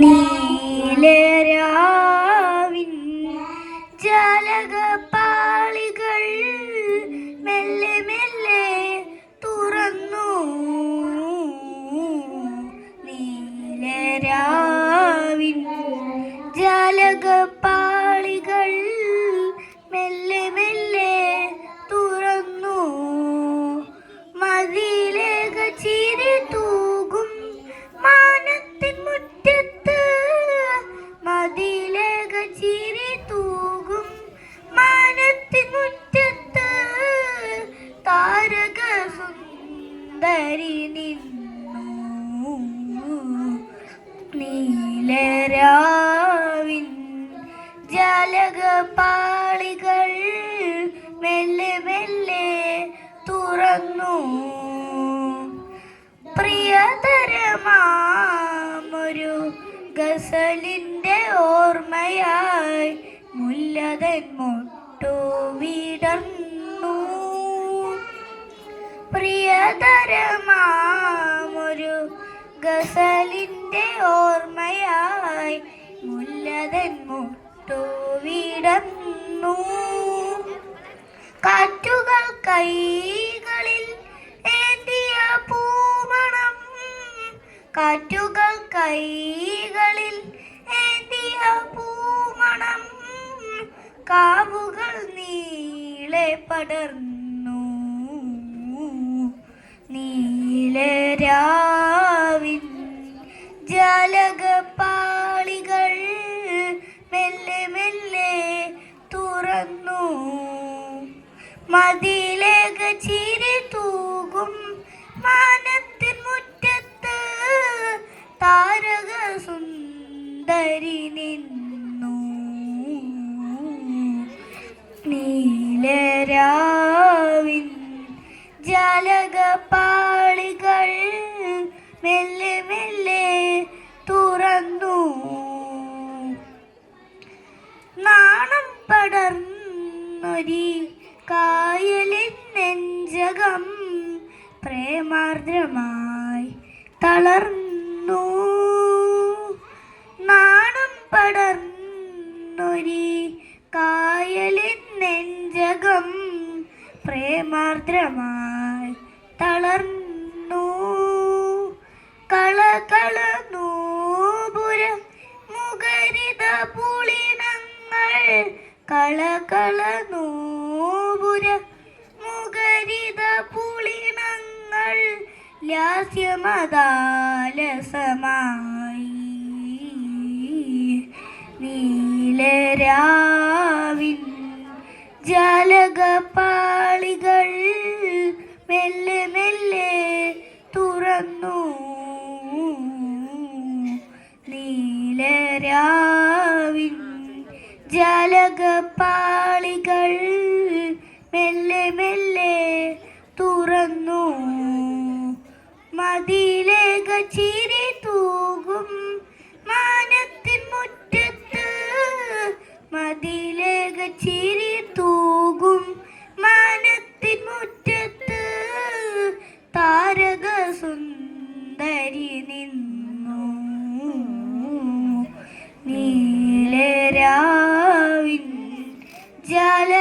നീലരാവിൻ സുന്ദരി നിന്നു. നീലരാവിൻ ജാലകപാളികൾ മെല്ലെ മെല്ലെ തുറന്നു. പ്രിയതരമാമൊരു ഗസലിന്റെ ഓർമ്മയായി മുല്ലതൻ മുട്ടു വിടർന്നു പ്രിയതരമാമൊരു ഗസലിന്റെ ഓർമ്മയായി മുല്ലതൻ മുട്ടു വിടന്നു കാറ്റുകൾ കൈകളിൽ ഏന്തിയ പൂമണം കാറ്റുകൾ കൈകളിൽ ഏന്തിയ പൂമണം കാവുകൾ നീളെ പടർന്നു. നീലരാവിൻ ജാലകപ്പാളികൾ മെല്ലെ മെല്ലെ തുറന്നു. മതിലേക ചിരി തൂകും മാനത്തിൻ മുറ്റത്ത് താരക സുന്ദരി നിന്നു ജാലകപാളികൾ മെല്ലെ മെല്ലെ തുറന്നു. നാണം പടർന്നൊരി കായലിൻ നെഞ്ചകം പ്രേമാർദ്രമായി തളർന്നു. നാണം പടർന്നൊരി കായലിൻ നെഞ്ചകം പ്രേമാർദ്രമായി കളകള നൂപുര മുഖരിത പുളിനങ്ങൾ. കളകള നൂപുര മുഖരിത പുളിനങ്ങൾ. ലാസ്യമദാലസമായി. നീലരാവിൻ ജാലകപാളികൾ മെല്ലെ മെല്ലെ തുറന്നു. ജലകപ്പാളികൾ മെല്ലെ മെല്ലെ തുറന്നു. മതിയിലേക ചിരി തൂകും മാനത്തിൻ മുറ്റത്ത്. മതിയിലേക ചിരി Jalal.